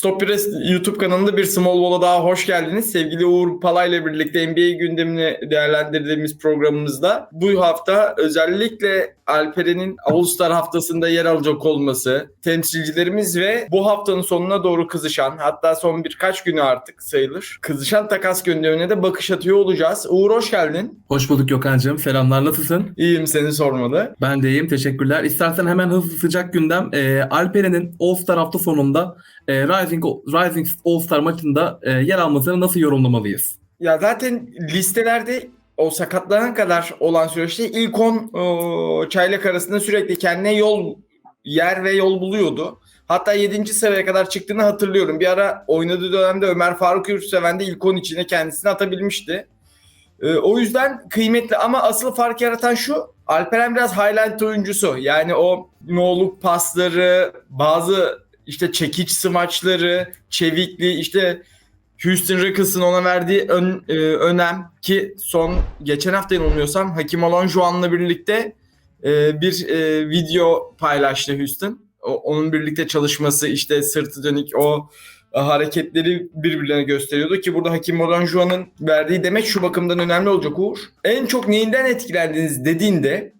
Stop Press YouTube kanalında bir Small Ball'a daha hoş geldiniz. Sevgili Uğur Palay'la birlikte NBA gündemini değerlendirdiğimiz programımızda bu hafta özellikle Alperen'in All-Star haftasında yer alacak olması, temsilcilerimiz ve bu haftanın sonuna doğru kızışan, hatta son birkaç günü artık sayılır, kızışan takas gündemine de bakış atıyor olacağız. Uğur hoş geldin. Hoş bulduk Gökhan'cığım. Selamlar nasılsın? İyiyim seni sormalı. Ben de iyiyim. Teşekkürler. İstersen hemen hızlı sıcak gündem. E, Alperen'in All-Star hafta sonunda e, Rising, Rising All-Star maçında e, yer almasını nasıl yorumlamalıyız? Ya zaten listelerde o sakatlanan kadar olan süreçte ilk 10 çaylak arasında sürekli kendine yol yer ve yol buluyordu. Hatta 7. seviyeye kadar çıktığını hatırlıyorum. Bir ara oynadığı dönemde Ömer Faruk Yurtseven de ilk 10 içine kendisini atabilmişti. Ee, o yüzden kıymetli ama asıl fark yaratan şu. Alperen biraz highlight oyuncusu. Yani o no'luk pasları, bazı işte çekiç smaçları, çevikliği, işte Houston Rockets'ın ona verdiği ön, e, önem ki son geçen hafta yanılmıyorsam Hakim Olajuwon'la birlikte e, bir e, video paylaştı Houston. O, onun birlikte çalışması işte sırtı dönük o hareketleri birbirlerine gösteriyordu ki burada Hakim Olajuwon'un verdiği demek şu bakımdan önemli olacak Uğur. En çok neyinden etkilendiniz dediğinde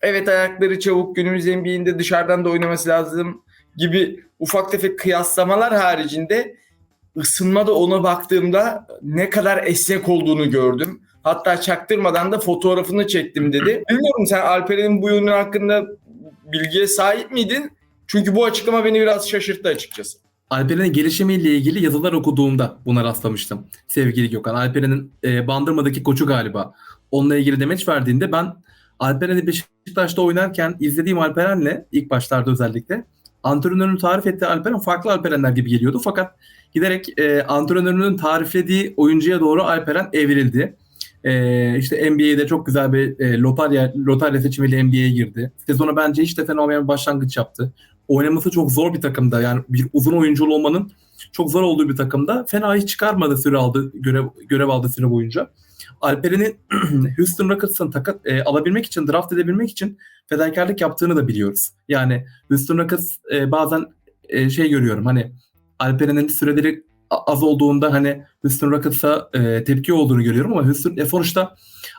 evet ayakları çabuk günümüz NBA'inde dışarıdan da oynaması lazım gibi ufak tefek kıyaslamalar haricinde ısınmada ona baktığımda ne kadar esnek olduğunu gördüm. Hatta çaktırmadan da fotoğrafını çektim dedi. Bilmiyorum sen Alperen'in bu yönü hakkında bilgiye sahip miydin? Çünkü bu açıklama beni biraz şaşırttı açıkçası. Alperen'in gelişimiyle ilgili yazılar okuduğumda buna rastlamıştım sevgili Gökhan. Alperen'in e, Bandırma'daki koçu galiba. Onunla ilgili demeç verdiğinde ben Alperen'i Beşiktaş'ta oynarken izlediğim Alperen'le ilk başlarda özellikle antrenörün tarif ettiği Alperen farklı Alperenler gibi geliyordu. Fakat giderek e, antrenörünün tariflediği oyuncuya doğru Alperen evrildi. E, işte NBA'de çok güzel bir e, lotarya, lotarya seçimiyle NBA'ye girdi. Sezona bence hiç de fena olmayan bir başlangıç yaptı. Oynaması çok zor bir takımda. Yani bir uzun oyuncu olmanın çok zor olduğu bir takımda. Fena hiç çıkarmadı süre aldı, görev, görev aldı süre boyunca. Alperen'in Houston Rockets'ın takat, e, alabilmek için, draft edebilmek için fedakarlık yaptığını da biliyoruz. Yani Houston Rockets e, bazen e, şey görüyorum hani Alperen'in süreleri az olduğunda hani Houston Rockets'a e, tepki olduğunu görüyorum ama Houston e, sonuçta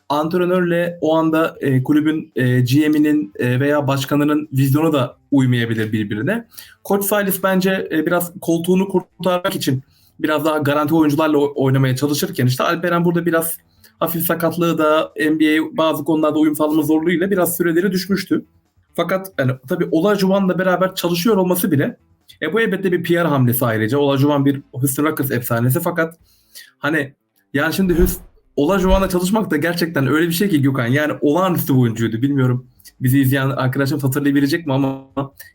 antrenörle o anda e, kulübün e, GM'inin e, veya başkanının vizyonu da uymayabilir birbirine. Koç Silas bence e, biraz koltuğunu kurtarmak için biraz daha garanti oyuncularla oynamaya çalışırken işte Alperen burada biraz hafif sakatlığı da NBA bazı konularda uyum sağlama zorluğuyla biraz süreleri düşmüştü. Fakat yani, tabii Olajuwon'la beraber çalışıyor olması bile e, bu elbette bir PR hamlesi ayrıca. Olajuwon bir Houston Rockets efsanesi fakat hani yani şimdi Houston Olajuwon'la çalışmak da gerçekten öyle bir şey ki Gökhan. Yani olağanüstü bir oyuncuydu. Bilmiyorum bizi izleyen arkadaşım hatırlayabilecek mi ama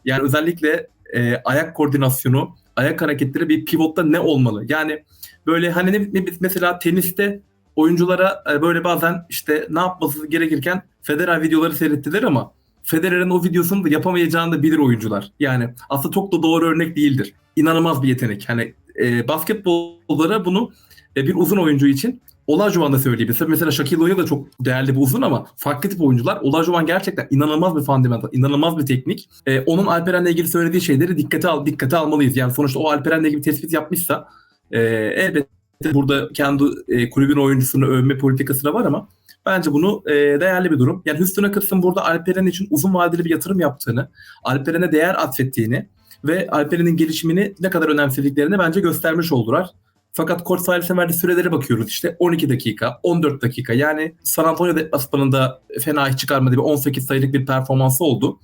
yani özellikle e, ayak koordinasyonu, ayak hareketleri bir pivotta ne olmalı? Yani böyle hani ne, ne mesela teniste oyunculara e, böyle bazen işte ne yapması gerekirken Federer videoları seyrettiler ama Federer'in o videosunu da yapamayacağını da bilir oyuncular. Yani aslında çok da doğru örnek değildir. İnanılmaz bir yetenek. Hani e, basketbollara bunu e, bir uzun oyuncu için Olajuwon da söyleyebilir. Mesela Shaquille O'Neal da çok değerli bir uzun ama farklı tip oyuncular. Olajuwon gerçekten inanılmaz bir fundamental, inanılmaz bir teknik. E, onun Alperen'le ilgili söylediği şeyleri dikkate al, dikkate almalıyız. Yani sonuçta o Alperen'le ilgili bir tespit yapmışsa e, elbette burada kendi e, kulübün oyuncusunu övme politikası da var ama bence bunu e, değerli bir durum. Yani Houston Rockets'ın burada Alperen için uzun vadeli bir yatırım yaptığını, Alperen'e değer atfettiğini ve Alperen'in gelişimini ne kadar önemsediklerini bence göstermiş oldular. Fakat Court Silas'e verdiği sürelere bakıyoruz işte 12 dakika, 14 dakika. Yani San Antonio deplasmanında fena hiç çıkarmadığı bir 18 sayılık bir performansı oldu.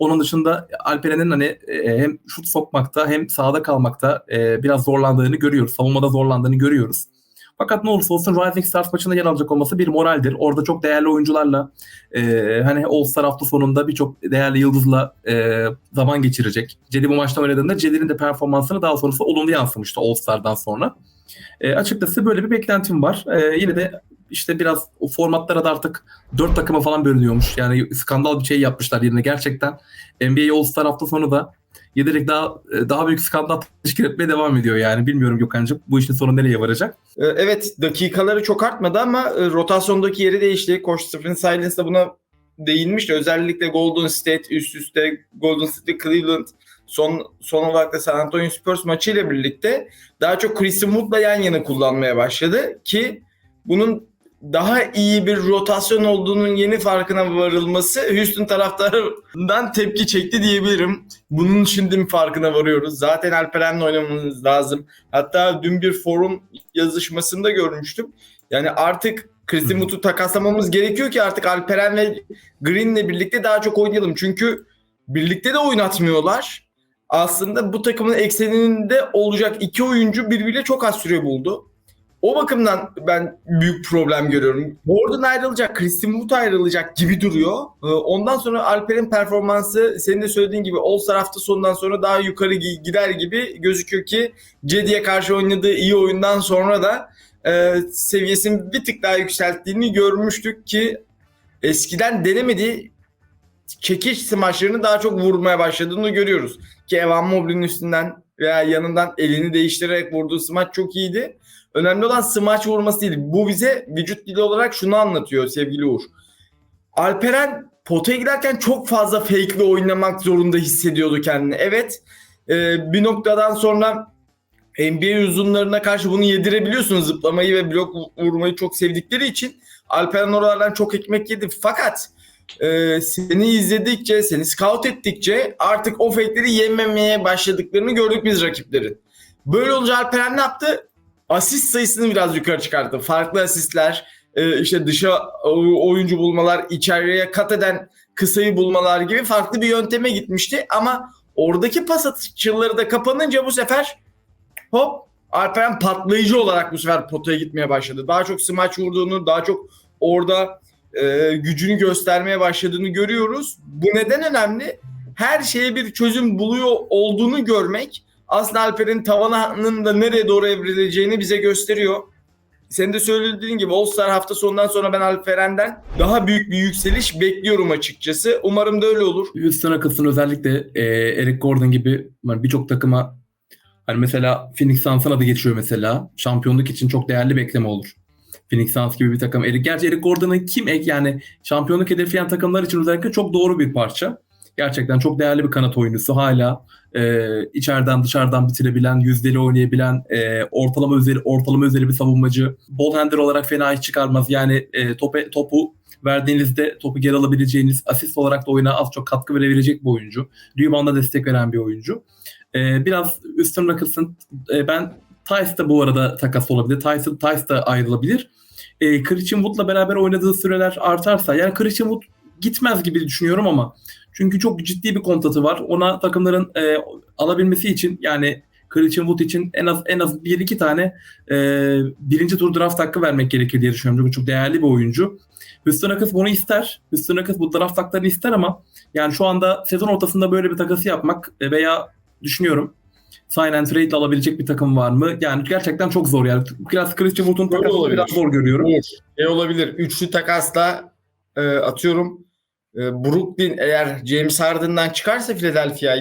Onun dışında Alperen'in hani e, hem şut sokmakta hem sahada kalmakta e, biraz zorlandığını görüyoruz. Savunmada zorlandığını görüyoruz. Fakat ne olursa olsun Rising Stars maçında yer alacak olması bir moraldir. Orada çok değerli oyuncularla e, hani All Star hafta sonunda birçok değerli yıldızla e, zaman geçirecek. Cedi bu maçta oynadığında Cedi'nin de performansını daha sonrasında olumlu yansımıştı All Star'dan sonra. E, açıkçası böyle bir beklentim var. E, yine de işte biraz o formatlara da artık dört takıma falan bölünüyormuş. Yani skandal bir şey yapmışlar yerine gerçekten. NBA All Star hafta sonu da giderek daha daha büyük skandal teşkil etmeye devam ediyor yani. Bilmiyorum Gökhan'cığım bu işin sonu nereye varacak? Evet dakikaları çok artmadı ama rotasyondaki yeri değişti. Koç Stephen Silence de buna değinmişti. Özellikle Golden State üst üste Golden State Cleveland son son olarak da San Antonio Spurs maçıyla birlikte daha çok Christian Wood'la yan yana kullanmaya başladı ki bunun daha iyi bir rotasyon olduğunun yeni farkına varılması Houston taraftarından tepki çekti diyebilirim. Bunun şimdi farkına varıyoruz. Zaten Alperen'le oynamamız lazım. Hatta dün bir forum yazışmasında görmüştüm. Yani artık Christian. Wood'u takaslamamız gerekiyor ki artık Alperen ve Green'le birlikte daha çok oynayalım. Çünkü birlikte de oynatmıyorlar. Aslında bu takımın ekseninde olacak iki oyuncu birbiriyle çok az süre buldu. O bakımdan ben büyük problem görüyorum. Gordon ayrılacak, Christian Wood ayrılacak gibi duruyor. Ee, Ondan sonra Alper'in performansı senin de söylediğin gibi All-Star hafta sonundan sonra daha yukarı gi- gider gibi gözüküyor ki Cedi'ye karşı oynadığı iyi oyundan sonra da e, seviyesini bir tık daha yükselttiğini görmüştük ki eskiden denemediği çekiş smaçlarını daha çok vurmaya başladığını görüyoruz. Ki Evan Mobley'nin üstünden veya yanından elini değiştirerek vurduğu smaç çok iyiydi. Önemli olan smaç vurması değil. Bu bize vücut dili olarak şunu anlatıyor sevgili Uğur. Alperen potaya giderken çok fazla fake'li oynamak zorunda hissediyordu kendini. Evet e, bir noktadan sonra NBA uzunlarına karşı bunu yedirebiliyorsunuz. Zıplamayı ve blok vurmayı çok sevdikleri için Alperen oralardan çok ekmek yedi. Fakat e, seni izledikçe, seni scout ettikçe artık o fake'leri yememeye başladıklarını gördük biz rakiplerin. Böyle olunca Alperen ne yaptı? Asist sayısını biraz yukarı çıkarttı. Farklı asistler, e, işte dışa oyuncu bulmalar, içeriye kat eden kısayı bulmalar gibi farklı bir yönteme gitmişti. Ama oradaki pas atışçıları da kapanınca bu sefer hop Alperen patlayıcı olarak bu sefer potaya gitmeye başladı. Daha çok smaç vurduğunu, daha çok orada e, gücünü göstermeye başladığını görüyoruz. Bu neden önemli? Her şeye bir çözüm buluyor olduğunu görmek aslında Alper'in tavanının da nereye doğru evrileceğini bize gösteriyor. Senin de söylediğin gibi All Star hafta sonundan sonra ben Alperen'den daha büyük bir yükseliş bekliyorum açıkçası. Umarım da öyle olur. Houston Rockets'ın özellikle e, Eric Gordon gibi hani birçok takıma hani mesela Phoenix Suns'ın adı geçiyor mesela. Şampiyonluk için çok değerli bekleme olur. Phoenix Suns gibi bir takım. Eric, gerçi Eric Gordon'ın kim ek yani şampiyonluk hedefleyen takımlar için özellikle çok doğru bir parça. Gerçekten çok değerli bir kanat oyuncusu. Hala e, içeriden dışarıdan bitirebilen, yüzdeli oynayabilen, e, ortalama üzeri ortalama üzeri bir savunmacı. Ball handler olarak fena iş çıkarmaz. Yani e, topu, topu verdiğinizde topu geri alabileceğiniz, asist olarak da oyuna az çok katkı verebilecek bir oyuncu. Rebound'a destek veren bir oyuncu. E, biraz Houston Rockets'ın e, ben Tice da bu arada takas olabilir. Tice, Tice da ayrılabilir. E, Christian Wood'la beraber oynadığı süreler artarsa yani Christian Wood gitmez gibi düşünüyorum ama çünkü çok ciddi bir kontratı var. Ona takımların e, alabilmesi için yani Christian Wood için en az en az bir iki tane e, birinci tur draft hakkı vermek gerekir diye düşünüyorum. Çünkü çok değerli bir oyuncu. Houston Rockets bunu ister. Houston Rockets bu draft haklarını ister ama yani şu anda sezon ortasında böyle bir takası yapmak e, veya düşünüyorum sign and trade ile alabilecek bir takım var mı? Yani gerçekten çok zor yani. Biraz Christian Wood'un takasını olabilir. biraz zor görüyorum. Ne olabilir? Üçlü takasla e, atıyorum e, Brooklyn eğer James Harden'dan çıkarsa Philadelphia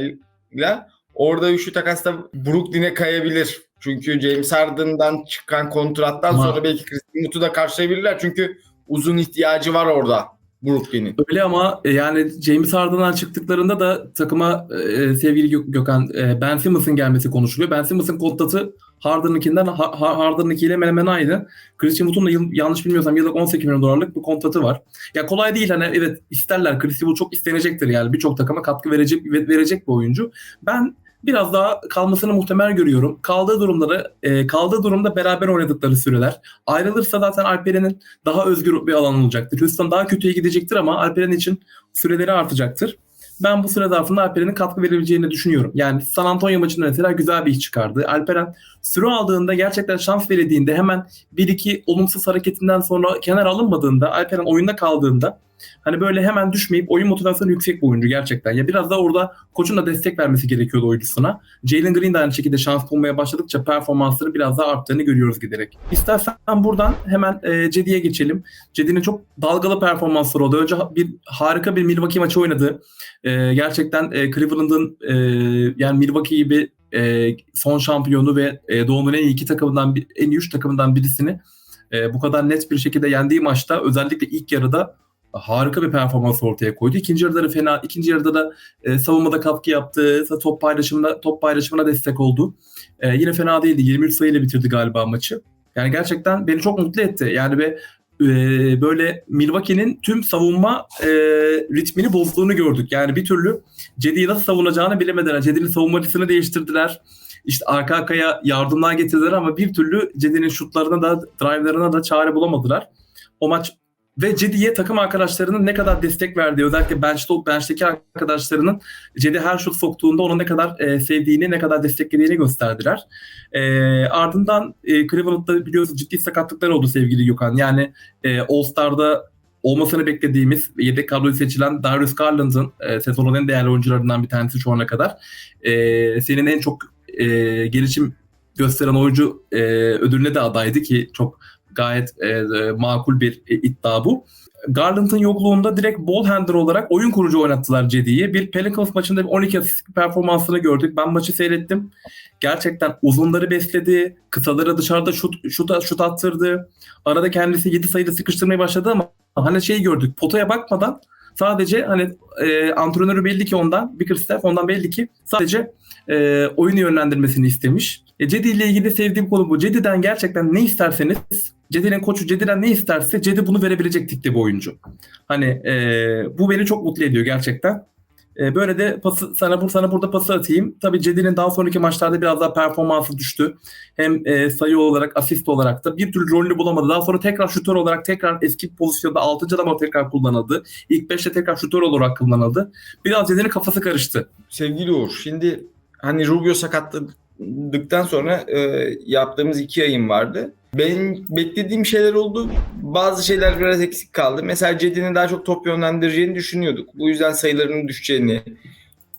ile orada üçlü takasla Brooklyn'e kayabilir. Çünkü James Harden'dan çıkan kontrattan Ama- sonra belki Christian Wood'u da karşılayabilirler. Çünkü uzun ihtiyacı var orada Brooklyn'in. Öyle ama e, yani James Harden'dan çıktıklarında da takıma e, sevgili Gök- Gökhan e, Ben Simmons'ın gelmesi konuşuluyor. Ben Simmons'ın kontratı Harden'ınkinden Ha- Ha- Harden'ınkiyle hemen hemen aynı. Christian Wood'un da yıl- yanlış bilmiyorsam yıllık 18 milyon dolarlık bir kontratı var. Ya kolay değil hani evet isterler. Christian Wood çok istenecektir yani birçok takıma katkı verecek verecek bir oyuncu. Ben biraz daha kalmasını muhtemel görüyorum. Kaldığı durumları e, kaldığı durumda beraber oynadıkları süreler. Ayrılırsa zaten Alperen'in daha özgür bir alan olacaktır. Houston daha kötüye gidecektir ama Alperen için süreleri artacaktır. Ben bu süre zarfında Alperen'in katkı verebileceğini düşünüyorum. Yani San Antonio maçında mesela güzel bir iş çıkardı. Alperen süre aldığında gerçekten şans verildiğinde hemen bir iki olumsuz hareketinden sonra kenar alınmadığında Alperen oyunda kaldığında hani böyle hemen düşmeyip oyun motivasyonu yüksek bir oyuncu gerçekten. Ya biraz da orada koçun da destek vermesi gerekiyordu oyuncusuna. Jalen Green de aynı şekilde şans bulmaya başladıkça performansları biraz daha arttığını görüyoruz giderek. İstersen buradan hemen e, Cedi'ye geçelim. Cedi'nin çok dalgalı performansları oldu. Önce bir harika bir Milwaukee maçı oynadı. E, gerçekten e, Cleveland'ın e, yani Milwaukee gibi e, son şampiyonu ve e, Doğu'nun en iyi iki takımından en iyi üç takımından birisini e, bu kadar net bir şekilde yendiği maçta özellikle ilk yarıda harika bir performans ortaya koydu. İkinci yarıda da fena, ikinci yarıda da e, savunmada katkı yaptı, top paylaşımına top paylaşımına destek oldu. E, yine fena değildi. 23 sayıyla bitirdi galiba maçı. Yani gerçekten beni çok mutlu etti. Yani ve e, böyle Milwaukee'nin tüm savunma e, ritmini bozduğunu gördük. Yani bir türlü Cedi'yi nasıl savunacağını bilemediler. Cedi'nin savunmacısını değiştirdiler. İşte arka arkaya yardımlar getirdiler ama bir türlü Cedi'nin şutlarına da drive'larına da çare bulamadılar. O maç ve Cedi'ye takım arkadaşlarının ne kadar destek verdiği özellikle bench'te, bench'teki arkadaşlarının Cedi her şut soktuğunda onu ne kadar e, sevdiğini, ne kadar desteklediğini gösterdiler. E, ardından e, Cleveland'da biliyorsunuz ciddi sakatlıklar oldu sevgili Gökhan. Yani e, All-Star'da olmasını beklediğimiz yedek kadroya seçilen Darius Garland'ın e, sezonun en değerli oyuncularından bir tanesi şu ana kadar. E, senin en çok e, gelişim gösteren oyuncu e, ödülüne de adaydı ki çok gayet e, e, makul bir e, iddia bu. Garland'ın yokluğunda direkt ball handler olarak oyun kurucu oynattılar Cedi'yi. Bir Pelicans maçında bir 12 asist performansını gördük. Ben maçı seyrettim. Gerçekten uzunları besledi. Kısaları dışarıda şut, şut, şut attırdı. Arada kendisi 7 sayıda sıkıştırmaya başladı ama hani şeyi gördük. Potaya bakmadan sadece hani e, antrenörü belli ki ondan, Bickerstaff ondan belli ki sadece e, oyunu yönlendirmesini istemiş. E, Cedi ile ilgili sevdiğim konu bu. Cedi'den gerçekten ne isterseniz, Cedi'nin koçu Cedi'den ne isterse Cedi bunu verebilecek tipte bir oyuncu. Hani e, bu beni çok mutlu ediyor gerçekten. E, böyle de pası, sana, sana burada pası atayım. Tabii Cedi'nin daha sonraki maçlarda biraz daha performansı düştü. Hem e, sayı olarak, asist olarak da bir türlü rolünü bulamadı. Daha sonra tekrar şutör olarak tekrar eski pozisyonda 6. adama tekrar kullanıldı. İlk 5'te tekrar şutör olarak kullanıldı. Biraz Cedi'nin kafası karıştı. Sevgili Uğur, şimdi hani Rubio sakatladıktan sonra e, yaptığımız iki yayın vardı. Benim beklediğim şeyler oldu. Bazı şeyler biraz eksik kaldı. Mesela Cedi'nin daha çok top yönlendireceğini düşünüyorduk. Bu yüzden sayılarının düşeceğini.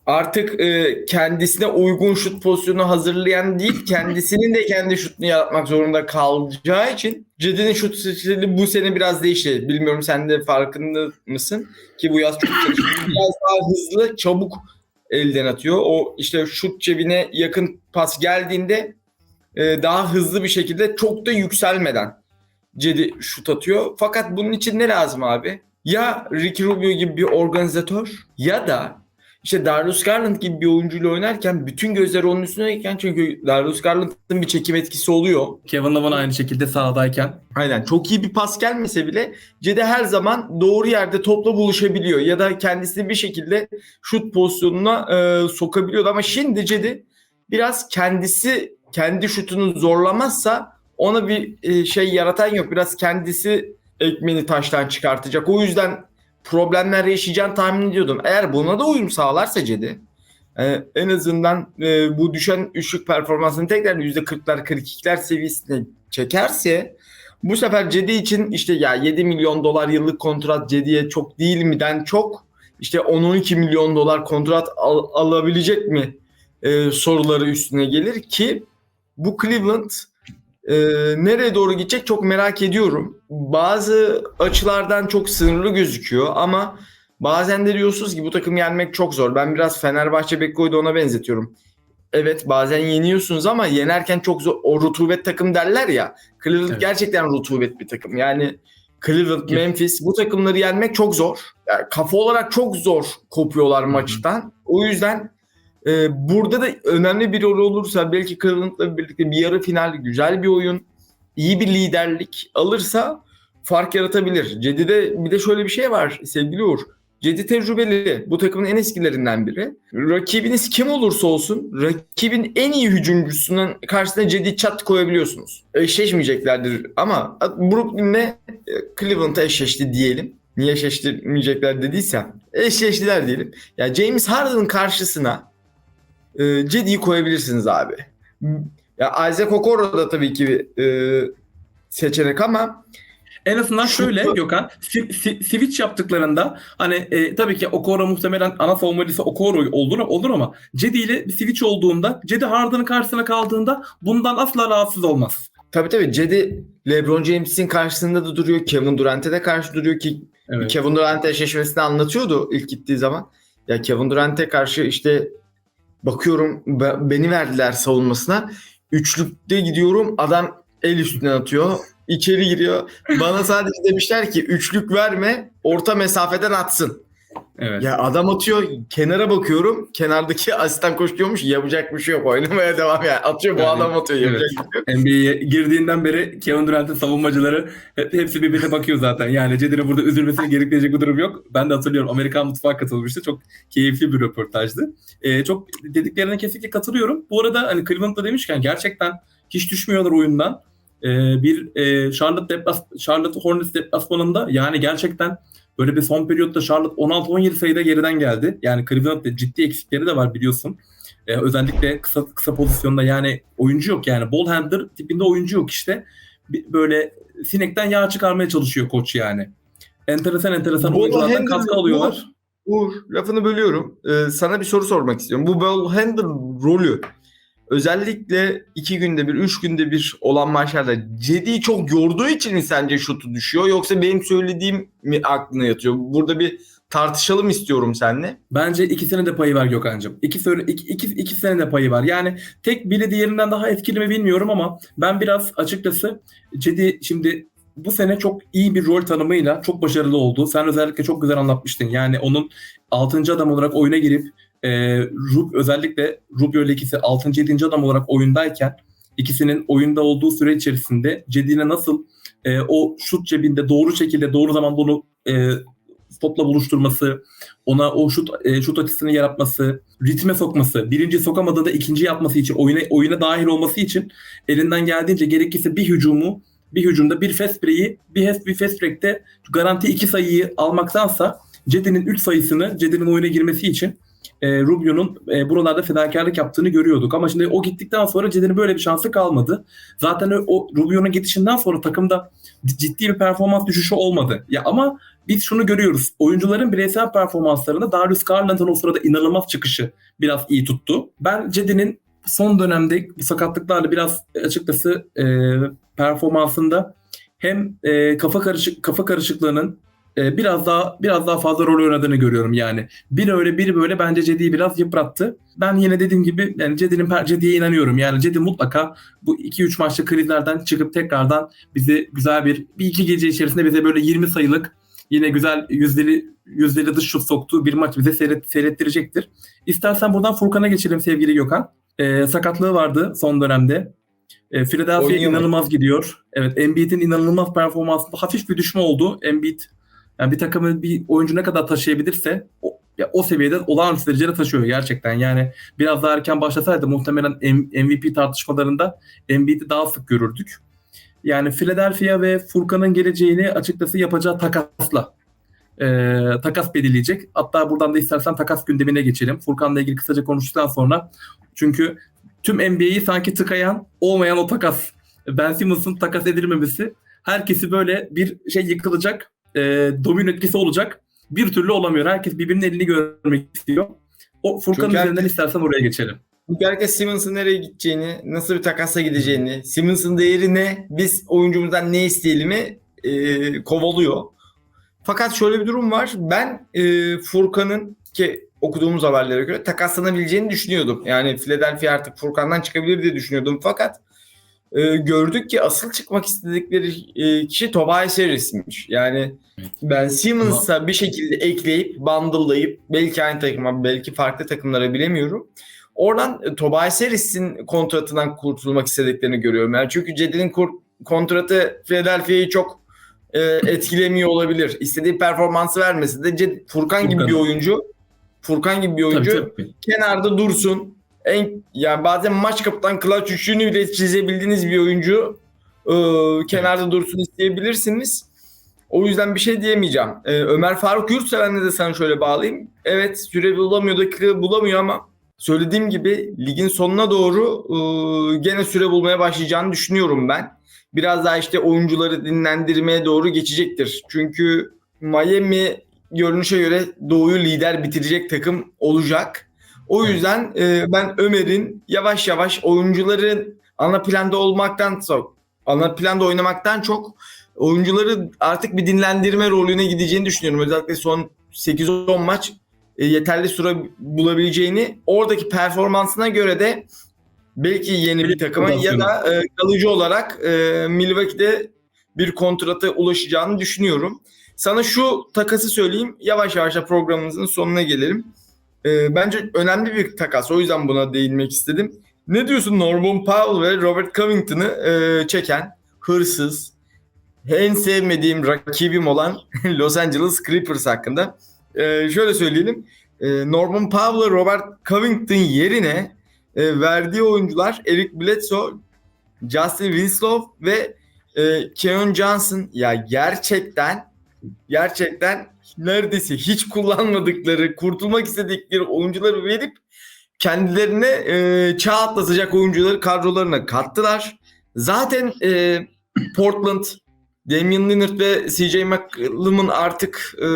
Artık e, kendisine uygun şut pozisyonu hazırlayan değil, kendisinin de kendi şutunu yaratmak zorunda kalacağı için Cedi'nin şut stili bu sene biraz değişti. Bilmiyorum sen de farkında mısın? Ki bu yaz çok. Biraz daha hızlı, çabuk elden atıyor. O işte şut cebine yakın pas geldiğinde e, daha hızlı bir şekilde çok da yükselmeden Cedi şut atıyor. Fakat bunun için ne lazım abi? Ya Ricky Rubio gibi bir organizatör ya da işte Darius Garland gibi bir oyuncuyla oynarken bütün gözler onun üstündeyken çünkü Darius Garland'ın bir çekim etkisi oluyor. Kevin Love'ın aynı şekilde sahadayken. Aynen çok iyi bir pas gelmese bile Cedi her zaman doğru yerde topla buluşabiliyor ya da kendisini bir şekilde şut pozisyonuna e, sokabiliyordu ama şimdi Cedi biraz kendisi kendi şutunu zorlamazsa ona bir e, şey yaratan yok. Biraz kendisi ekmeğini taştan çıkartacak. O yüzden problemler yaşayacağını tahmin ediyordum. Eğer buna da uyum sağlarsa Cedi e, en azından e, bu düşen üçlük performansını tekrar %40'lar 42'ler seviyesine çekerse bu sefer Cedi için işte ya 7 milyon dolar yıllık kontrat Cedi'ye çok değil mi'den çok işte 10-12 milyon dolar kontrat al- alabilecek mi e, soruları üstüne gelir ki bu Cleveland e, nereye doğru gidecek çok merak ediyorum. Bazı açılardan çok sınırlı gözüküyor ama bazen de diyorsunuz ki bu takım yenmek çok zor. Ben biraz Fenerbahçe Bekko'yu da ona benzetiyorum. Evet bazen yeniyorsunuz ama yenerken çok zor. O rutubet takım derler ya. Cleveland Evet. gerçekten rutubet bir takım. Yani Cleveland. Memphis bu takımları yenmek çok zor. Yani kafa olarak çok zor kopuyorlar maçtan. O yüzden e, burada da önemli bir rol olursa belki Cleveland'la birlikte bir yarı final güzel bir oyun, iyi bir liderlik alırsa fark yaratabilir. Cedi'de bir de şöyle bir şey var sevgili Uğur. Cedi tecrübeli. Bu takımın en eskilerinden biri. Rakibiniz kim olursa olsun rakibin en iyi hücumcusunun karşısına Cedi çat koyabiliyorsunuz. Eşleşmeyeceklerdir ama Brooklyn'le e, Cleveland'a eşleşti diyelim. Niye eşleştirmeyecekler dediysem. Eşleştiler diyelim. Ya James Harden'ın karşısına e, Cedi'yi koyabilirsiniz abi. Ya Isaac Okoro da tabii ki e, seçenek ama En azından şöyle Gökhan, si- si- switch yaptıklarında hani e, tabii ki Okoro muhtemelen ana savunmacısı Okoro olur, olur ama Cedi ile bir switch olduğunda, Cedi Harden'ın karşısına kaldığında bundan asla rahatsız olmaz. tabii tabii Cedi LeBron James'in karşısında da duruyor. Kevin Durant'e de karşı duruyor ki Evet. Kevin Durant eşleşmesini anlatıyordu ilk gittiği zaman. Ya Kevin Durant'e karşı işte bakıyorum be- beni verdiler savunmasına. Üçlükte gidiyorum adam el üstüne atıyor. içeri giriyor. Bana sadece demişler ki üçlük verme orta mesafeden atsın. Evet. Ya adam atıyor kenara bakıyorum. Kenardaki asistan koç diyormuş yapacak bir şey yok oynamaya devam yani. Atıyor bu Yani, adam atıyor yapacak evet. bir şey yok. NBA'ye girdiğinden beri Kevin Durant'in savunmacıları hep, hepsi birbirine bakıyor zaten. Yani Cedi'nin burada üzülmesine gerektirecek bir durum yok. Ben de hatırlıyorum Amerikan Mutfağı katılmıştı. Çok keyifli bir röportajdı. Ee, çok dediklerine kesinlikle katılıyorum. Bu arada hani Cleveland'da demişken gerçekten hiç düşmüyorlar oyundan. Ee, bir e, Charlotte, deplas Charlotte Hornets deplasmanında yani gerçekten böyle bir son periyotta Charlotte 16-17 sayıda geriden geldi. Yani Cleveland'da ciddi eksikleri de var biliyorsun. Ee, özellikle kısa kısa pozisyonda yani oyuncu yok yani ball handler tipinde oyuncu yok işte. Bir- böyle sinekten yağ çıkarmaya çalışıyor koç yani. Enteresan enteresan Ball oyunculardan katkı alıyorlar. Uğur lafını bölüyorum. Ee, sana bir soru sormak istiyorum. Bu ball handler rolü özellikle iki günde bir, üç günde bir olan maçlarda Cedi'yi çok yorduğu için mi sence şutu düşüyor? Yoksa benim söylediğim mi aklına yatıyor? Burada bir tartışalım istiyorum seninle. Bence ikisinin de payı var Gökhan'cığım. İki, iki, iki, ikisinin de payı var. Yani tek biri diğerinden daha etkili mi bilmiyorum ama ben biraz açıkçası Cedi şimdi bu sene çok iyi bir rol tanımıyla çok başarılı oldu. Sen özellikle çok güzel anlatmıştın. Yani onun 6. adam olarak oyuna girip e, Rub, özellikle Rubio ile ikisi 6. 7. adam olarak oyundayken ikisinin oyunda olduğu süre içerisinde Cedi'ne nasıl e, o şut cebinde doğru şekilde doğru zamanda onu e, topla buluşturması, ona o şut e, şut açısını yaratması, ritme sokması, birinci sokamadığında ikinci yapması için, oyuna oyuna dahil olması için elinden geldiğince gerekirse bir hücumu, bir hücumda bir fast break'i, bir fast, bir fast break'te garanti iki sayıyı almaktansa Cedi'nin 3 sayısını Cedi'nin oyuna girmesi için e, Rubio'nun e, buralarda fedakarlık yaptığını görüyorduk. Ama şimdi o gittikten sonra Cedi'nin böyle bir şansı kalmadı. Zaten o, Rubio'nun gidişinden sonra takımda ciddi bir performans düşüşü olmadı. Ya ama biz şunu görüyoruz. Oyuncuların bireysel performanslarında Darius Garland'ın o sırada inanılmaz çıkışı biraz iyi tuttu. Ben Cedi'nin son dönemde bu sakatlıklarla biraz açıkçası e, performansında hem e, kafa karışık kafa karışıklığının e, biraz daha biraz daha fazla rol oynadığını görüyorum yani. Bir öyle biri böyle bence Cedi'yi biraz yıprattı. Ben yine dediğim gibi yani Cedi'nin Cedi'ye inanıyorum. Yani Cedi mutlaka bu 2-3 maçta krizlerden çıkıp tekrardan bizi güzel bir bir iki gece içerisinde bize böyle 20 sayılık yine güzel yüzdeli yüzdeli dış şut soktuğu bir maç bize seyret, seyrettirecektir. İstersen buradan Furkan'a geçelim sevgili Gökhan. Ee, sakatlığı vardı son dönemde. Ee, Philadelphia inanılmaz gidiyor. Evet Embiid'in inanılmaz performansında hafif bir düşme oldu. Embiid yani bir takımı bir oyuncu ne kadar taşıyabilirse o, ya o seviyede olağanüstü derecede taşıyor gerçekten. Yani biraz daha erken başlasaydı muhtemelen M- MVP tartışmalarında Embiid'i daha sık görürdük. Yani Philadelphia ve Furkan'ın geleceğini açıkçası yapacağı takasla e, takas belirleyecek. Hatta buradan da istersen takas gündemine geçelim. Furkan'la ilgili kısaca konuştuktan sonra çünkü tüm NBA'yi sanki tıkayan olmayan o takas. Ben Simmons'ın takas edilmemesi herkesi böyle bir şey yıkılacak, e, domino etkisi olacak. Bir türlü olamıyor. Herkes birbirinin elini görmek istiyor. O Furkan Çünkü üzerinden herkes- istersen oraya geçelim. Çünkü herkes Simmons'ın nereye gideceğini, nasıl bir takasla gideceğini, Simmons'ın değeri ne, biz oyuncumuzdan ne isteyelim'i e, kovalıyor. Fakat şöyle bir durum var. Ben e, Furkan'ın ki okuduğumuz haberlere göre takaslanabileceğini düşünüyordum. Yani Philadelphia artık Furkan'dan çıkabilir diye düşünüyordum. Fakat e, gördük ki asıl çıkmak istedikleri e, kişi Tobias Harris'miş. Yani ben Simmons'a bir şekilde ekleyip, bundle'layıp belki aynı takıma, belki farklı takımlara bilemiyorum. Oradan e, Tobias Harris'in kontratından kurtulmak istediklerini görüyorum. Yani çünkü Cedi'nin kontratı Philadelphia'yı çok e, etkilemiyor olabilir. İstediği performansı vermesi de Ced- Furkan gibi Furkan. bir oyuncu Furkan gibi bir oyuncu Tabii, tabii. kenarda dursun. En yani bazen maç kapıdan clutch üçlüğünü bile çizebildiğiniz bir oyuncu e, kenarda dursun isteyebilirsiniz. O yüzden bir şey diyemeyeceğim. E, Ömer Faruk Yurtseven'le de sana şöyle bağlayayım. Evet süre bulamıyor dakika bulamıyor ama söylediğim gibi ligin sonuna doğru e, gene süre bulmaya başlayacağını düşünüyorum ben. Biraz daha işte oyuncuları dinlendirmeye doğru geçecektir. Çünkü Miami görünüşe göre Doğu'yu lider bitirecek takım olacak. O yüzden e, ben Ömer'in yavaş yavaş oyuncuların ana planda olmaktan çok, ana planda oynamaktan çok oyuncuları artık bir dinlendirme rolüne gideceğini düşünüyorum. Özellikle son 8-10 maç e, yeterli süre bulabileceğini, oradaki performansına göre de belki yeni bir takıma ya da e, kalıcı olarak e, Milwaukee'de bir kontrata ulaşacağını düşünüyorum. Sana şu takası söyleyeyim. Yavaş yavaş programımızın sonuna gelelim. Ee, bence önemli bir takas. O yüzden buna değinmek istedim. Ne diyorsun Norman Powell ve Robert Covington'ı e, çeken hırsız, en sevmediğim rakibim olan Los Angeles Clippers hakkında? Ee, şöyle söyleyelim. Ee, Norman Powell Robert Covington yerine e, verdiği oyuncular Eric Bledsoe, Justin Winslow ve e, Keon Johnson. Ya gerçekten gerçekten neredeyse hiç kullanmadıkları, kurtulmak istedikleri oyuncuları verip kendilerine e, çağ atlatacak oyuncuları kadrolarına kattılar. Zaten e, Portland, Damian Lillard ve CJ McCollum'un artık e,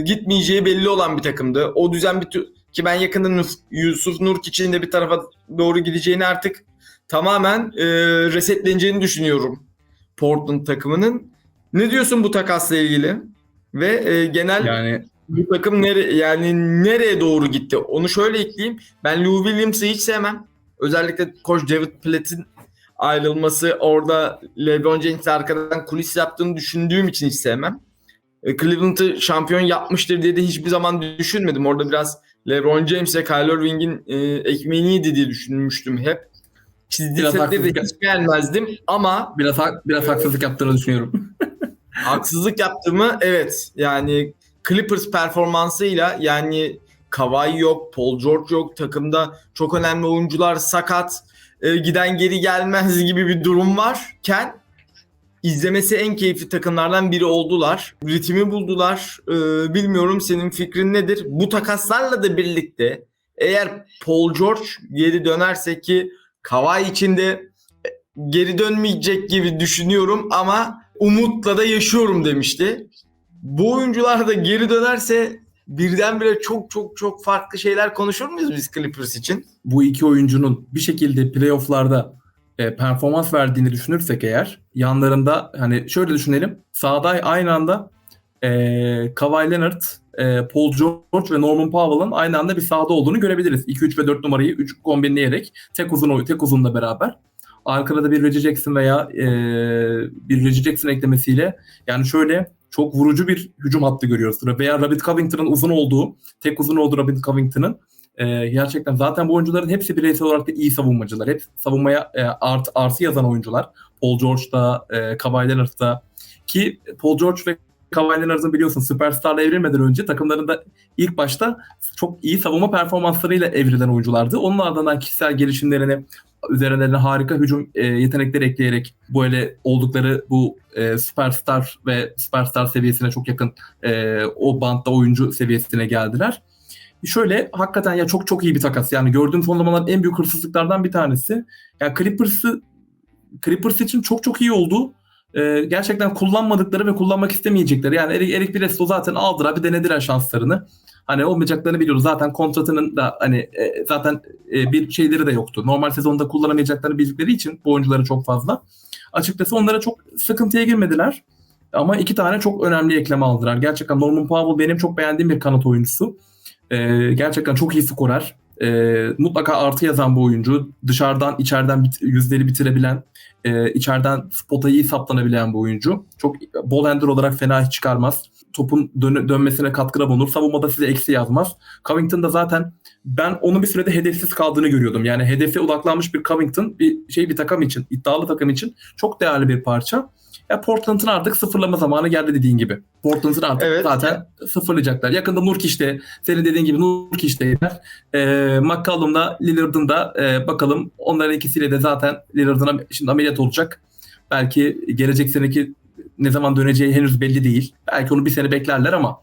gitmeyeceği belli olan bir takımdı. O düzen bir ki ben yakında Yusuf Nurkic'in de bir tarafa doğru gideceğini artık tamamen e, resetleneceğini düşünüyorum Portland takımının. Ne diyorsun bu takasla ilgili? Ve e, genel Yani bu takım nere yani nereye doğru gitti? Onu şöyle ekleyeyim. Ben Lou Williams'ı hiç sevmem. Özellikle koç David Platt'in ayrılması, orada LeBron James'le arkadan kulis yaptığını düşündüğüm için hiç sevmem. E, Cleveland'ı şampiyon yapmıştır diye de hiçbir zaman düşünmedim. Orada biraz LeBron James ve Kyler Irving'in e, ekmeğini yedi diye düşünmüştüm hep. Çizdiği Biraz setleri de hiç beğenmezdim ama biraz ha- biraz haksızlık yaptığını düşünüyorum. Haksızlık yaptığımı evet yani Clippers performansıyla yani Kawhi yok, Paul George yok, takımda çok önemli oyuncular sakat, e, giden geri gelmez gibi bir durum varken izlemesi en keyifli takımlardan biri oldular. Ritmi buldular. E, bilmiyorum senin fikrin nedir? Bu takaslarla da birlikte eğer Paul George geri dönerse ki Kawhi için de e, geri dönmeyecek gibi düşünüyorum ama umutla da yaşıyorum demişti. Bu oyuncular da geri dönerse birdenbire çok çok çok farklı şeyler konuşur muyuz biz Clippers için? bu iki oyuncunun bir şekilde playofflarda e, performans verdiğini düşünürsek eğer yanlarında hani şöyle düşünelim sahada aynı anda e, Kawhi Leonard, e, Paul George ve Norman Powell'ın aynı anda bir sahada olduğunu görebiliriz. 2 3 ve 4 numarayı 3 kombinleyerek tek uzun tek uzunla beraber arkada da bir Reggie Jackson veya e, bir Reggie Jackson eklemesiyle yani şöyle çok vurucu bir hücum hattı görüyoruz. Veya Robert Covington'ın uzun olduğu, tek uzun olduğu Robert Covington'ın ee, gerçekten zaten bu oyuncuların hepsi bireysel olarak da iyi savunmacılar. Hep savunmaya e, art, artı yazan oyuncular. Paul George'da, e, Kawhi Leonard'da ki Paul George ve Kawhi Leonard'ın biliyorsun süperstarla evrilmeden önce takımlarında ilk başta çok iyi savunma performanslarıyla evrilen oyunculardı. Onun ardından kişisel gelişimlerini üzerlerine harika hücum e, yetenekleri ekleyerek böyle oldukları bu e, süperstar ve süperstar seviyesine çok yakın e, o bantta oyuncu seviyesine geldiler. Şöyle hakikaten ya çok çok iyi bir takas. Yani gördüğüm son zamanların en büyük hırsızlıklardan bir tanesi. Ya Clippers'ı Clippers için çok çok iyi oldu. Ee, gerçekten kullanmadıkları ve kullanmak istemeyecekleri. Yani Eric, Eric Bledsoe zaten aldılar bir denediler şanslarını. Hani olmayacaklarını biliyoruz. Zaten kontratının da hani e, zaten e, bir şeyleri de yoktu. Normal sezonda kullanamayacaklarını bildikleri için bu oyuncuları çok fazla. Açıkçası onlara çok sıkıntıya girmediler. Ama iki tane çok önemli ekleme aldılar. Gerçekten Norman Powell benim çok beğendiğim bir kanat oyuncusu. Ee, gerçekten çok iyi skorer. Ee, mutlaka artı yazan bir oyuncu. Dışarıdan içeriden bit- yüzleri bitirebilen, e, içeriden spota iyi saplanabilen bir oyuncu. Çok ball handler olarak fena hiç çıkarmaz. Topun dön- dönmesine katkıda bulunur. Savunmada size eksi yazmaz. Covington da zaten ben onun bir sürede hedefsiz kaldığını görüyordum. Yani hedefe odaklanmış bir Covington bir şey bir takım için, iddialı takım için çok değerli bir parça. Ya Portland'ın artık sıfırlama zamanı geldi dediğin gibi. Portland'ın artık Evet. zaten sıfırlayacaklar. Yakında Nurkic'te, senin dediğin gibi Nurkic'teydiler. Ee, McCollum'la Lillard'ın da e, bakalım onların ikisiyle de zaten Lillard'ın şimdi ameliyat olacak. Belki gelecek seneki ne zaman döneceği henüz belli değil. Belki onu bir sene beklerler ama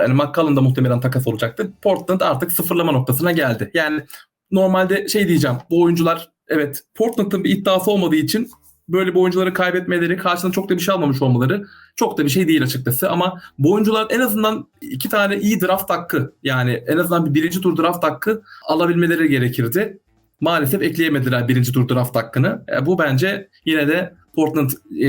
yani McCollum da muhtemelen takas olacaktı. Portland artık sıfırlama noktasına geldi. Yani normalde şey diyeceğim. Bu oyuncular evet Portland'ın bir iddiası olmadığı için böyle bu oyuncuları kaybetmeleri, karşılığında çok da bir şey almamış olmaları çok da bir şey değil açıkçası. Ama bu oyuncular en azından iki tane iyi draft hakkı yani en azından bir birinci tur draft hakkı alabilmeleri gerekirdi. Maalesef ekleyemediler birinci tur draft hakkını. E, bu bence yine de Portland e,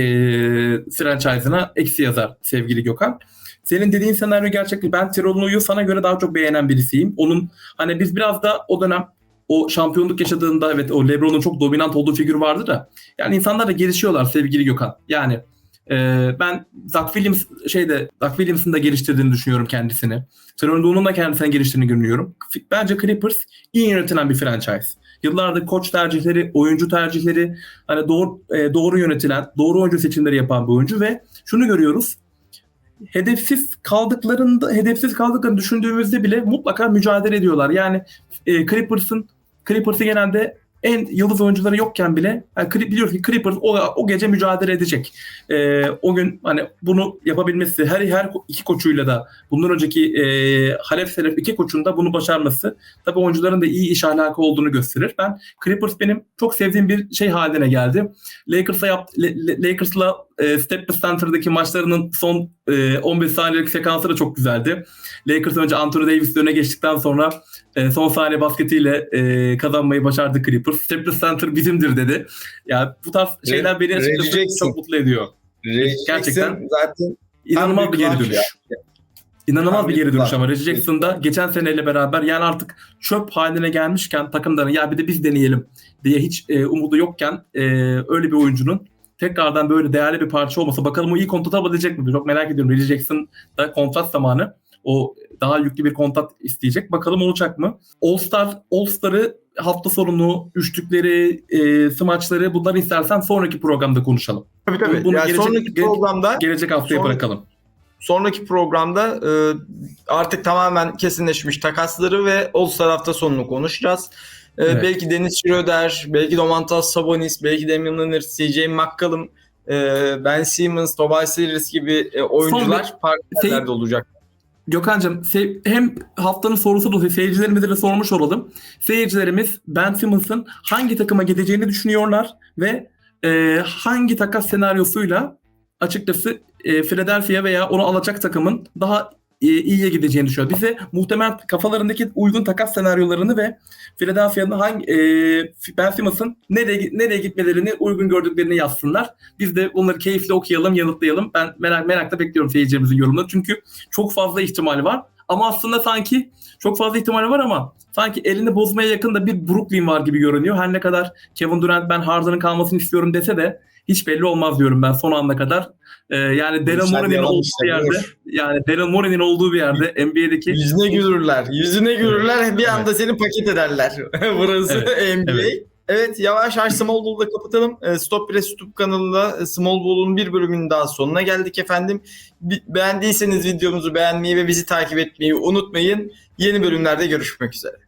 franchise'ına eksi yazar sevgili Gökhan. Senin dediğin senaryo gerçekten ben Tirolu'yu sana göre daha çok beğenen birisiyim. Onun hani biz biraz da o dönem o şampiyonluk yaşadığında evet o LeBron'un çok dominant olduğu figür vardı da yani insanlar da gelişiyorlar sevgili Gökhan. Yani Ee, ben Zach Williams şeyde Zach Williams'ın da geliştirdiğini düşünüyorum kendisini. Trevor Law'un da kendisini geliştirdiğini görüyorum. Bence Clippers iyi yönetilen bir franchise. Yıllardır koç tercihleri, oyuncu tercihleri, hani doğru e, doğru yönetilen, doğru oyuncu seçimleri yapan bir oyuncu ve şunu görüyoruz. Hedefsiz kaldıklarında, hedefsiz kaldıklarını düşündüğümüzde bile mutlaka mücadele ediyorlar. Yani e, Clippers'ın Clippers'ı genelde en yıldız oyuncuları yokken bile yani biliyoruz ki Clippers o, o gece mücadele edecek. Ee, o gün hani bunu yapabilmesi her her iki koçuyla da bundan önceki e, Halep Selef iki koçun da bunu başarması tabii oyuncuların da iyi iş ahlakı olduğunu gösterir. Ben Clippers benim çok sevdiğim bir şey haline geldi. Lakers'la Lakers'la e, Staples Center'daki maçlarının son e, 15 saniyelik sekansı da çok güzeldi. Lakers önce Anthony Davis öne geçtikten sonra e, son saniye basketiyle e, kazanmayı başardı Clippers. Staples Center bizimdir dedi. Ya bu tarz şeyler beni açıkçası Jackson. çok mutlu ediyor. Gerçekten. Gerçekten zaten İnanılmaz bir geri dönüş. ya. İnanılmaz Tam bir geri dönüş ama Reggie Jackson'da geçen seneyle beraber yani artık çöp haline gelmişken takımların ya bir de biz deneyelim diye hiç e, umudu yokken e, öyle bir oyuncunun tekrardan böyle değerli bir parça olmasa bakalım o iyi kontrat alabilecek mi? Çok merak ediyorum. Reggie Jackson da kontrat zamanı o daha yüklü bir kontrat isteyecek. Bakalım olacak mı? All Star, All Star'ı hafta sonu, üçlükleri, e, smaçları bunları istersen sonraki programda konuşalım. Tabii tabii. Bunu yani gelecek- sonraki programda Gelecek haftaya Sonra- bırakalım. sonraki programda e, artık tamamen kesinleşmiş takasları ve All-Star hafta sonunu konuşacağız. E, Evet. Belki Dennis Schroeder, belki Domantas Sabonis, belki Damian Lillard, CJ McCollum, e, Ben Simmons, Tobias Harris gibi e, oyuncular farklı şey- yerlerde olacak. Gökhan'cığım hem haftanın sorusu da seyircilerimize de sormuş olalım. Seyircilerimiz Ben Simmons'ın hangi takıma gideceğini düşünüyorlar ve e, hangi takas senaryosuyla açıkçası e, Philadelphia veya onu alacak takımın daha iyiye gideceğini düşünüyor. Bize muhtemel kafalarındaki uygun takas senaryolarını ve Philadelphia'nın hangi e, Ben Simmons'ın nereye nereye gitmelerini uygun gördüklerini yazsınlar. Biz de bunları keyifle okuyalım, yanıtlayalım. Ben merak merakla bekliyorum seyircilerimizin yorumunu. Çünkü çok fazla ihtimal var. Ama aslında sanki çok fazla ihtimal var ama sanki elini bozmaya yakın da bir Brooklyn var gibi görünüyor. Her ne kadar Kevin Durant ben Harden'ın kalmasını istiyorum dese de hiç belli olmaz diyorum ben son ana kadar. Ee, yani Daryl Morey'nin olduğu bir yerde, yani Daryl Morey'nin olduğu bir yerde NBA'deki Yüzüne gülürler. Yüzüne gülürler. Bir anda seni paket ederler. Burası NBA. evet. Evet. yavaş yavaş Small Ball'u da kapatalım. E, Stop Press YouTube kanalında e, Small Ball'un bir bölümünün daha sonuna geldik efendim. Beğendiyseniz videomuzu beğenmeyi ve bizi takip etmeyi unutmayın. Yeni bölümlerde görüşmek üzere.